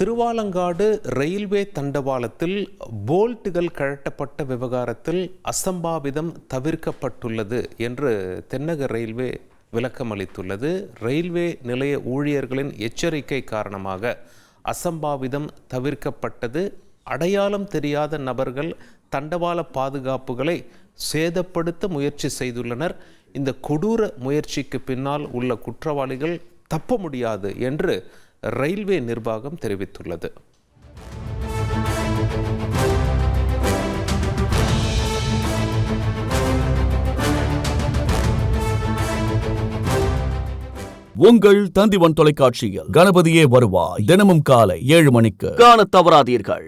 Thiruvalangadu railway தண்டவாளத்தில் போல்ட்டுகள் கழட்டப்பட்ட விவகாரத்தில் அசம்பாவிதம் தவிர்க்கப்பட்டுள்ளது என்று தென்னக ரயில்வே விளக்கம் அளித்துள்ளது. ரயில்வே நிலைய ஊழியர்களின் எச்சரிக்கை காரணமாக அசம்பாவிதம் தவிர்க்கப்பட்டது. அடையாளம் தெரியாத நபர்கள் தண்டவாள பாதுகாப்புகளை சேதப்படுத்த முயற்சி செய்துள்ளனர். இந்த கொடூர முயற்சிக்கு பின்னால் உள்ள குற்றவாளிகள் தப்ப முடியாது என்று ரயில்வே நிர்வாகம் தெரிவித்துள்ளது. உங்கள் தந்திவன் தொலைக்காட்சியில் கணபதியே வருவாய். தினமும் காலை ஏழு மணிக்கு. காணத் தவறாதீர்கள்.